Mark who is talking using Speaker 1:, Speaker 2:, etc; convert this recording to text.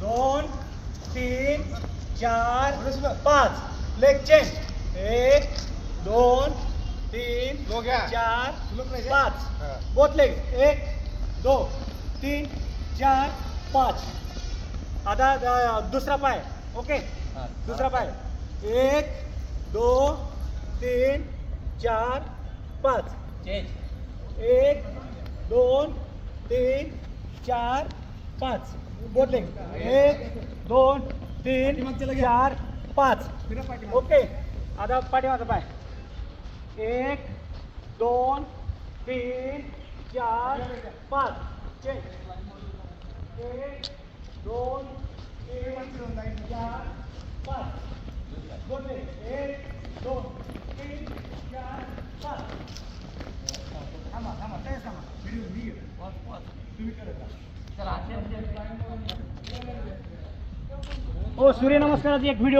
Speaker 1: दोन तीन चार पाच. लेग चेंज एक दोन तीन. चार? पाच. बोथ लेग एक दो तीन चार पाच. आता दुसरा पाय. ओके दुसरा पाय. एक दो तीन चार पाच. एक दोन तीन चार पाच. बोथ लेग एक दोन तीन. चार पाच.
Speaker 2: पाठीमागे.
Speaker 1: ओके. आता पाठीमागचा पाय. एक दोन तीन चार पाच. एक दोन तीन चार पाच. बोलले एक दोन तीन चार पाच. थांबा थांबा. तेच थांबा. व्हिडिओ मी. तुम्ही करत ओ हो सूर्यनमस्काराचा एक व्हिडिओ